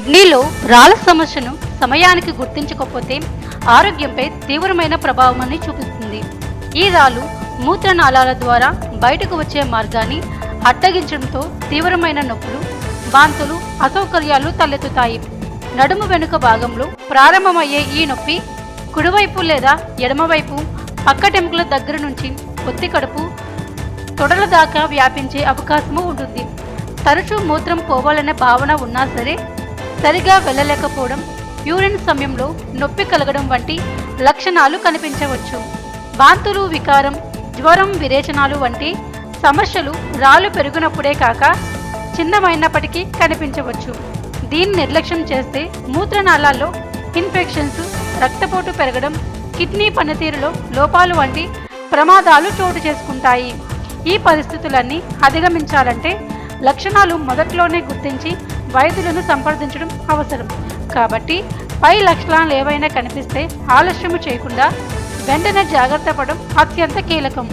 కిడ్నీలో రాళ్ళ సమస్యను సమయానికి గుర్తించకపోతే ఆరోగ్యంపై తీవ్రమైన ప్రభావాన్ని చూపిస్తుంది. ఈ రాళ్ళు మూత్రనాళాల ద్వారా బయటకు వచ్చే మార్గాన్ని అడ్డగించడంతో తీవ్రమైన నొప్పులు వాంతులు అసౌకర్యాలు తలెత్తుతాయి. నడుము వెనుక భాగంలో ప్రారంభమయ్యే ఈ నొప్పి కుడివైపు లేదా ఎడమవైపు పక్కటెముకల దగ్గర నుంచి కొత్తి కడుపు తొడల దాకా వ్యాపించే అవకాశము ఉంటుంది. తరచూ మూత్రం పోవాలనే భావన ఉన్నా సరే సరిగా వెళ్ళలేకపోవడం యూరిన్ సమయంలో నొప్పి కలగడం వంటి లక్షణాలు కనిపించవచ్చు. వాంతులు వికారం జ్వరం విరేచనాలు వంటి సమస్యలు రాళ్ళు పెరిగినప్పుడే కాక చిన్నమైనప్పటికీ కనిపించవచ్చు. దీన్ని నిర్లక్ష్యం చేస్తే మూత్రనాళాల్లో ఇన్ఫెక్షన్స్ రక్తపోటు పెరగడం కిడ్నీ పనితీరులో లోపాలు వంటి ప్రమాదాలు చోటు చేసుకుంటాయి. ఈ పరిస్థితులన్నీ అధిగమించాలంటే లక్షణాలు మొదట్లోనే గుర్తించి వైద్యులను సంప్రదించడం అవసరం. కాబట్టి పై లక్షణాలు ఏవైనా కనిపిస్తే ఆలస్యము చేయకుండా వెంటనే జాగ్రత్త పడడం అత్యంత కీలకం.